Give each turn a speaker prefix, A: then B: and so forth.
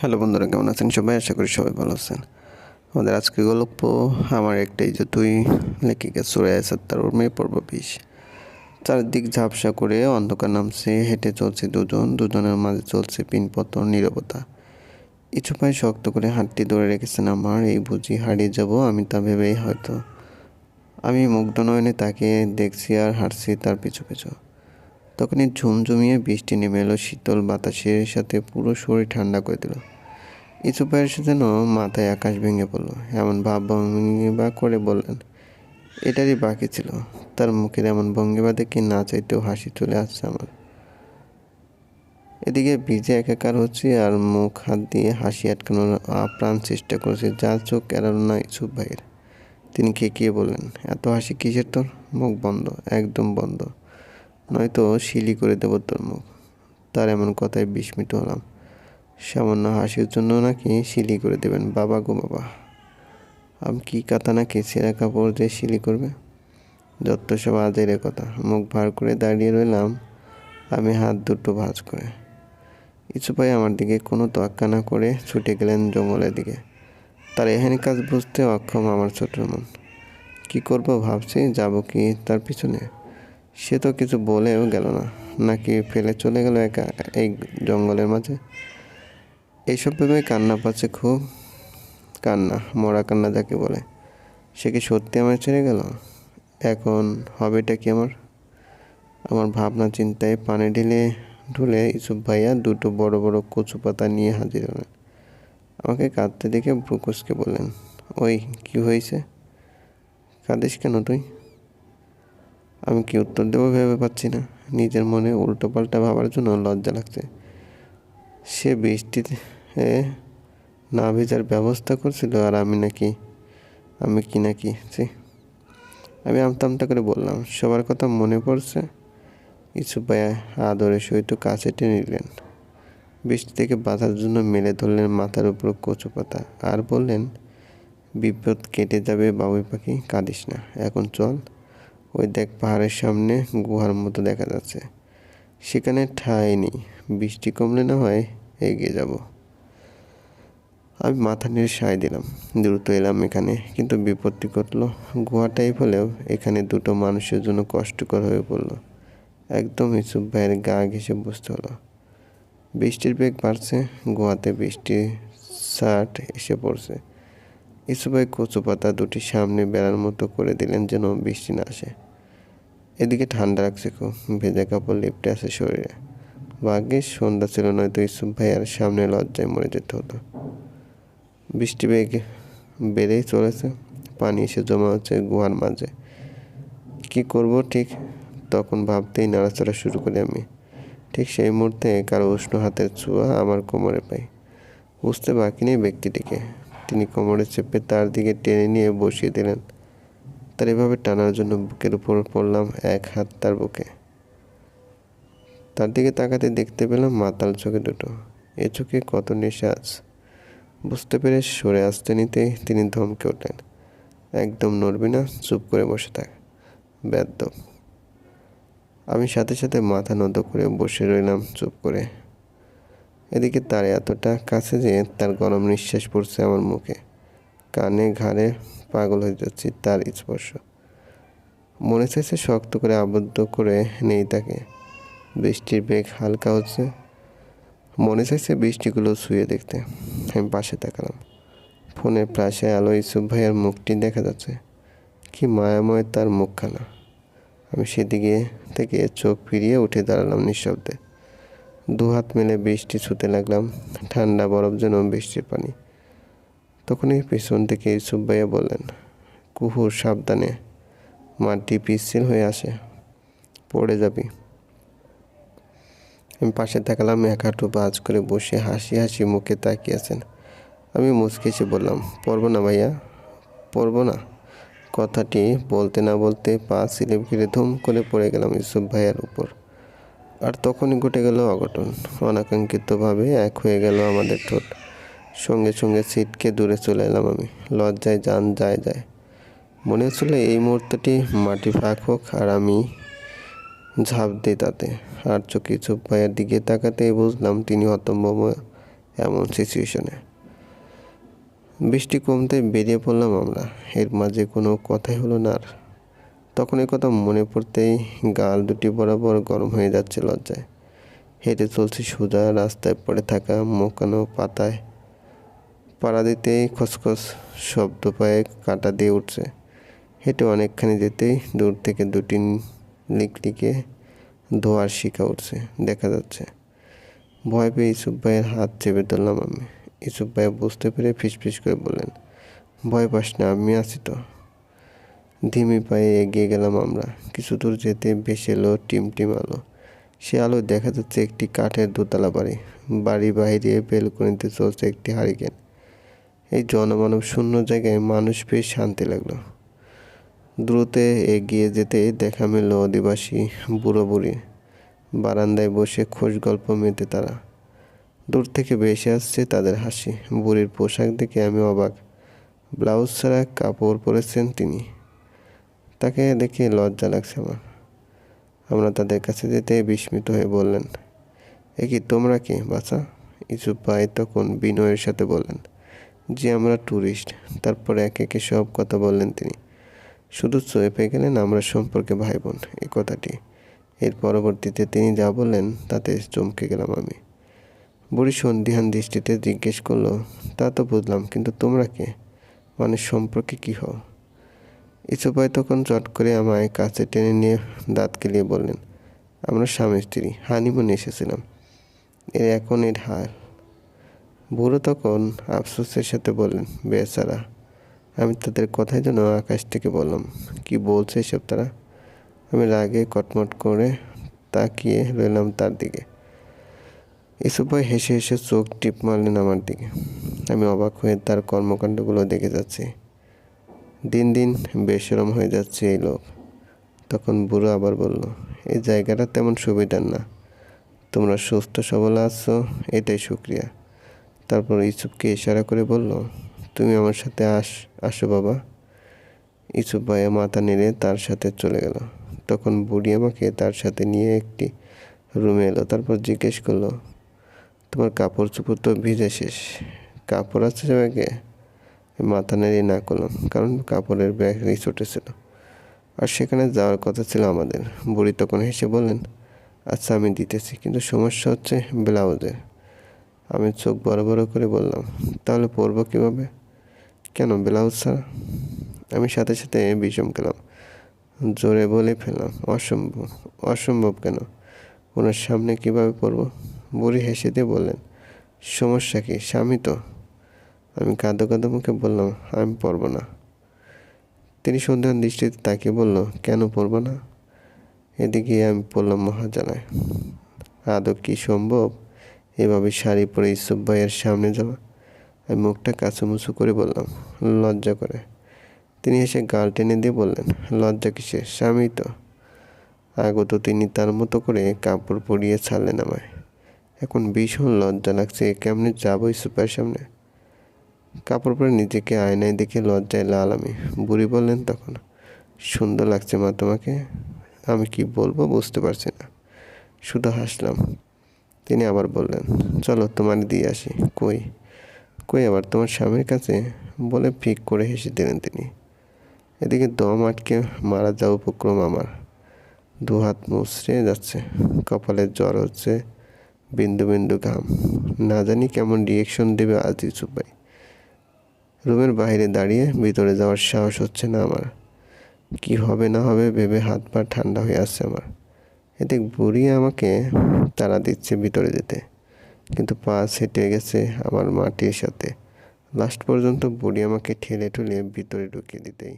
A: Hello বন্ধুরা, কেমন আছেন সবাই? আশা করি সবাই ভালো আছেন। আমাদের আজকে গল্প আমার একটাই যে তুই লেখিকা সুরায় সত্তার মেয়ে পর্ব বিশ। চারদিক ঝাপসা করে অন্ধকার নামছে, হেঁটে চলছে দুজন, দুজনের মাঝে চলছে পিনপতন নীরবতা। ইচ্ছু পায়ে শক্ত করে হাতটি ধরে রেখেছেন, আমার এই বুঝি হারিয়ে যাব, আমি তা ভেবেই হয়তো, আমি মুগ্ধ নয়নে তাকে দেখছি আর হাঁটছি তার পিছু পিছু। তখনই ঝুমঝুমিয়ে বৃষ্টি নেমে এলো শীতল বাতাসের সাথে পুরো শরীর ঠান্ডা করে দিল। ইচু পায়ের যেন মাথায় আকাশ ভেঙে পড়ল। এমন ভাব ভঙ্গিমা করে বললেন, এটারই বাকি ছিল। তার মুখের এমন ভঙ্গিমা দেখে না চাইতেও হাসি চলে আসছে আমার। এদিকে ভিজে একাকার হচ্ছে আর মুখ হাত দিয়ে হাসি আটকানোর আপ্রাণ চেষ্টা করছে, যা চোখ এড়ালো না ইসুফ ভাইয়ের। তিনি খেকিয়ে বললেন, এত হাসি কিসের তোর? মুখ বন্ধ, একদম বন্ধ। নয়তো শিলি করে দেবো তোর মুখ। তার এমন কথায় বিস্মিত হলাম। সামান্য হাসির জন্য নাকি শিলি করে দেবেন। বাবা গো বাবা। আমি কি কাতা নাকি ছেঁড়া কাপড় যে শিলি করবে? যত সব আজের কথা। মুখ ভার করে দাঁড়িয়ে রইলাম আমি হাত দুটো ভাঁজ করে। ইচ্ছু পাই আমার দিকে কোনো তোয়াক্কা না করে ছুটে গেলেন জঙ্গলের দিকে। তার এখানে কাজ বুঝতে অক্ষম আমার ছোট মন কী করব ভাবছি, যাব কি তার পিছনে? সে তো কিছু বলেও গেল না। নাকি ফেলে চলে গেল একা এই জঙ্গলের মাঝে? এইসব ভেবে কান্না পাচ্ছে খুব। কান্না, মরা কান্না যাকে বলে। সে কি সত্যি আমার ছেড়ে গেল? এখন হবেটা কি আমার? আমার ভাবনা চিন্তায় পানি ঢেলে ঢুলে ইসুফ ভাইয়া দুটো বড় বড় কচু পাতা নিয়ে হাজির হলেন। আমাকে কাঁদতে দেখে ব্রুকুসকে বললেন, ওই, কি হয়েছে? কাঁদিস কেন তুই? আমি কি উত্তর দেবো ভেবে পাচ্ছি না। নিজের মনে উল্টো পাল্টা ভাবার জন্য লজ্জা লাগছে। সে বৃষ্টিতে না ভেজার ব্যবস্থা করছিল আর আমি নাকি, আমি কি নাকি সে আমি আমতা আমতা করে বললাম, সবার কথা মনে পড়ছে? কিছু পায়ে আদরে সহিত কাছে টেনে নিলেন। বৃষ্টি থেকে বাঁচার জন্য মেলে ধরলেন মাথার উপর কচু পাতা। আর বললেন, বিপদ কেটে যাবে বাবুই পাখি, কাঁদিস না। এখন চল। ওই দেখ পাহাড়ের সামনে গুহার মতো দেখা যাচ্ছে। সেখানে ঠাঁই নেই। বৃষ্টি কমলে না হয় এগিয়ে যাব। আমি মাথা নিয়ে সায় দিলাম। দ্রুত এলাম এখানে, কিন্তু বিপত্তি ঘটলো। গুহা টাইপ হলেও এখানে দুটো মানুষের জন্য কষ্টকর হয়ে পড়ল। একদম ইসুফ ভাইয়ের গা ঘেসে বুঝতে হলো। বৃষ্টির বেগ বাড়ছে, গুহাতে বৃষ্টির শার্ট এসে পড়ছে। ইসুফ ভাই কচু পাতা দুটি সামনে বেড়ার মতো করে দিলেন যেন বৃষ্টি না আসে। এদিকে ঠান্ডা রাখছে খুব। ভেজা কাপড় লিপটে আছে শরীরে। ভাগ্যের সন্ধ্যা ছিল নয়তো ইসুফ ভাইয়ার সামনে লজ্জায় মরে যেতে হতো। বৃষ্টি বেগ, বেড়েই চলেছে। পানি এসে জমা হচ্ছে গুহার মাঝে। কি করব ঠিক? তখন ভাবতেই নাড়াচাড়া শুরু করি আমি। ঠিক সেই মুহূর্তে কারও উষ্ণ হাতের ছোঁয়া আমার কোমরে পাই। বুঝতে বাকি নেই ব্যক্তিটিকে। তিনি কোমরে চেপে তার দিকে টেনে নিয়ে বসিয়ে দিলেন। তার এভাবে টানার জন্য বুকের উপর পড়লাম এক হাত তার বুকে। তার দিকে তাকাতে দেখতে পেলাম মাতাল চোখে দুটো। এ চোখে কত নেশা আছে বুঝতে পেরে সরে আসতে নিতেই তিনি ধমকে উঠলেন। একদম নড়বি না, চুপ করে বসে থাক। ব্যর্থ। আমি সাথে সাথে মাথা নত করে বসে রইলাম চুপ করে। এদিকে তার এতটা কাছে যে তার গরম নিঃশ্বাস পড়ছে আমার মুখে। কানে ঘাড়ে পাগল হয়ে যাচ্ছি, তার স্পর্শ। মনে চাইছে শক্ত করে আবদ্ধ করে নেই তাকে। বৃষ্টির বেগ হালকা হচ্ছে। মনে চাইছে বৃষ্টিগুলো শুয়ে দেখতে। আমি পাশে তাকালাম। ফোনের প্রাশায় আলো ইসুফ ভাইয়ের মুখটি দেখা যাচ্ছে। কি মায়াময় তার মুখখানা। আমি সেদিকে থেকে চোখ ফিরিয়ে উঠে দাঁড়ালাম নিঃশব্দে। দু হাত মেলে বৃষ্টি ছুতে লাগলাম। ঠান্ডা বরফ যেন বৃষ্টির পানি। তখনই পেছন থেকে ইসুফ ভাইয়া বললেন, কুহুর সাবধানে মাটি পিচ্ছিল হয়ে আসে পড়ে যাবি। আমি পাশে থাকলাম এক হাঁটু বাজ করে বসে হাসি হাসি মুখে তাকিয়েছেন আমি মুচকে এসে বললাম, পড়ব না ভাইয়া, পড়ব না। কথাটি বলতে না বলতে পা সিলিপ ঘিরে ধুম করে পড়ে গেলাম ইউসুফ ভাইয়ার উপর। আর তখনই ঘটে গেল অঘটন। অনাকাঙ্ক্ষিতভাবে এক হয়ে গেল আমাদের ঠোঁট। সঙ্গে সঙ্গে সিটকে দূরে চলে এলাম আমি। লজ্জায় যান যায় যায়। মনে হচ্ছিল এই মুহূর্তটি মাটি ফাঁক হোক আর আমি ঝাঁপ দিই তাতে। আর চোখে চোখ ভাইয়ের দিকে তাকাতেই বুঝলাম তিনি হতম্ব এমন সিচুয়েশনে বৃষ্টি কমতে বেরিয়ে পড়লাম আমরা। এর মাঝে কোনো কথাই হলো না আর। তখন এই কথা মনে পড়তেই গাল দুটি বরাবর গরম হয়ে যাচ্ছে লজ্জায়। হেঁটে চলছে সোজা রাস্তায় পড়ে থাকা মোকানো পাতায় পাড়া দিতেই খসখস শব্দ পায়ে কাটা দিয়ে উঠছে। হেঁটে অনেকখানি যেতেই দূর থেকে দুটি লিকলিকে ধোয়ার শিকা উঠছে, দেখা যাচ্ছে। ভয় পেয়ে ইসুফ ভাইয়ের হাত চেপে ধরলাম আমি। ইসুফ ভাই বুঝতে পেরে ফিসফিস করে বললেন, ভয় পাস না, আমি আছি তো। ধিমি পায়ে এগিয়ে গেলাম আমরা। কিছু দূর যেতে ভেসে এলো টিম টিম আলো। সে আলো দেখা যাচ্ছে একটি কাঠের দোতলা বাড়ি। বাড়ি বাইরে বেলকনিতে চলছে একটি হারিকেন। এই জনমানব শূন্য জায়গায় মানুষ পেয়ে শান্তি লাগল। দ্রুত এগিয়ে যেতে দেখা মিলল আদিবাসী বুড়ো বুড়ি বারান্দায় বসে খোশ গল্প মেতে তারা। দূর থেকে ভেসে আসছে তাদের হাসি। বুড়ির পোশাক দেখে আমি অবাক। ব্লাউজ ছাড়া কাপড় পরেছেন তিনি। তাকে দেখে লজ্জা লাগছে আমার। আমরা তাদের কাছে যেতে বিস্মিত হয়ে বললেন, এ কি তোমরা কি, বাছা? ইসুফ ভাই তখন বিনয়ের সাথে বললেন যে আমরা ট্যুরিস্ট তারপর একে একে সব কথা বললেন তিনি। শুধু পেয়ে গেলেন, আমরা সম্পর্কে ভাই বোন এই কথাটি। এর পরবর্তীতে তিনি যা বললেন, তাতে চমকে গেলাম আমি। বুড়ি সন্ধিহান দৃষ্টিতে জিজ্ঞেস করল, তা তো বুঝলাম, কিন্তু তোমরা কে? মানে সম্পর্কে কী হও? ইসুপাই তখন চট করে আমায় কাছে টেনে নিয়ে দাঁত কেলিয়ে বললেন, আমরা স্বামী স্ত্রী, হানিমুনে এসেছিলাম। এর এখন এর হাল। বুড়ো তখন আফসোসের সাথে বললেন, বেচারা, আমি তাদের কথাই যেন আকাশ থেকে বললাম। কি বলছে এসব তারা? আমি রাগে কটমট করে তাকিয়ে রইলাম তার দিকে। এসব ভাই হেসে হেসে চোখ টিপ মারলেন আমার দিকে। আমি অবাক হয়ে তার কর্মকাণ্ডগুলো দেখে যাচ্ছি। দিন দিন বেসরম হয়ে যাচ্ছে এই লোক। তখন বুড়ো আবার বলল, এই জায়গাটা তেমন সুবিধার না। তোমরা সুস্থ সবল আছো, এটাই শুক্রিয়া তারপর ইসুফকে ইশারা করে বলল, তুমি আমার সাথে আস, আসো বাবা। ইসুফ ভাইয়া মাথা নেড়ে তার সাথে চলে গেল। তখন বুড়ি আমাকে তার সাথে নিয়ে একটি রুমে এলো, তারপর জিজ্ঞেস করল, তোমার কাপড় চোপড় তো ভিজে শেষ, কাপড় আছে ব্যাগে মাথা নেড়ে না করলাম, কারণ কাপড়ের ব্যাগ রিসোর্টে ছিল। আর সেখানে যাওয়ার কথা ছিল আমাদের। বুড়ি তখন হেসে বললেন আচ্ছা আমি দিতেছি, কিন্তু সমস্যা হচ্ছে ব্লাউজের। আমি চোখ বড় বড় করে বললাম, তাহলে পরবো কীভাবে? কেন, ব্লাউজ ছাড়া? আমি সাথে সাথে বিষম গেলাম জোরে বলে ফেললাম, অসম্ভব অসম্ভব কেন? ওনার সামনে কীভাবে পড়ব বুড়ি হেসে দিয়ে বললেন, সমস্যা কি? স্বামী তো? আমি কাঁদো কাঁদো মুখে বললাম, আমি পড়ব না। তিনি সন্ধ্যান দৃষ্টিতে তাকিয়ে বলল, কেন পড়ব না? এদিকে আমি পড়লাম মহাজালায়। আদৌ কি সম্ভব? এভাবে শাড়ি পরে ইসুফ ভাইয়ের সামনে যাওয়া। আমি মুখটা কাঁচুমুচু করে বললাম, লজ্জা করে। তিনি এসে গাল টেনে দিয়ে বললেন, লজ্জা কিসে স্বামী তো। আগত তিনি তার মতো করে কাপড় পরিয়ে ছাড়লেন আমায়। এখন ভীষণ লজ্জা লাগছে কেমনে যাব ইসুফের সামনে? কাপড় পরে নিজেকে আয়নায় দেখে লজ্জায় লাল আমি। বুড়ি বললেন তখন, সুন্দর লাগছে মা তোমাকে। আমি কি বলব বুঝতে পারছি না। শুধু হাসলাম। তিনি আবার বললেন, চলো তোমার দিয়ে আসি। কই? কই আবার তোমার স্বামীর কাছে? বলে ফিক করে হেসে দিলেন তিনি। এদিকে দম আটকে মারা যাওয়া উপক্রম আমার। দু হাত মুচড়ে যাচ্ছে, কপালে জ্বর হচ্ছে, বিন্দু বিন্দু ঘাম। না জানি কেমন রিয়েকশন দেবে আজ ইউসুফ ভাই। রুমের বাইরে দাঁড়িয়ে ভিতরে যাওয়ার সাহস হচ্ছে না আমার। কি হবে না হবে ভেবে হাত পা ঠান্ডা হয়ে আসছে আমার। এদিক বুড়ি আমাকে তারা দিচ্ছে ভিতরে যেতে। কিন্তু পা সেটে গেছে আমার মাটির সাথে। লাস্ট পর্যন্ত বুড়ি আমাকে ঠেলে ঠুলে ভিতরে ঢুকিয়ে দিতেই।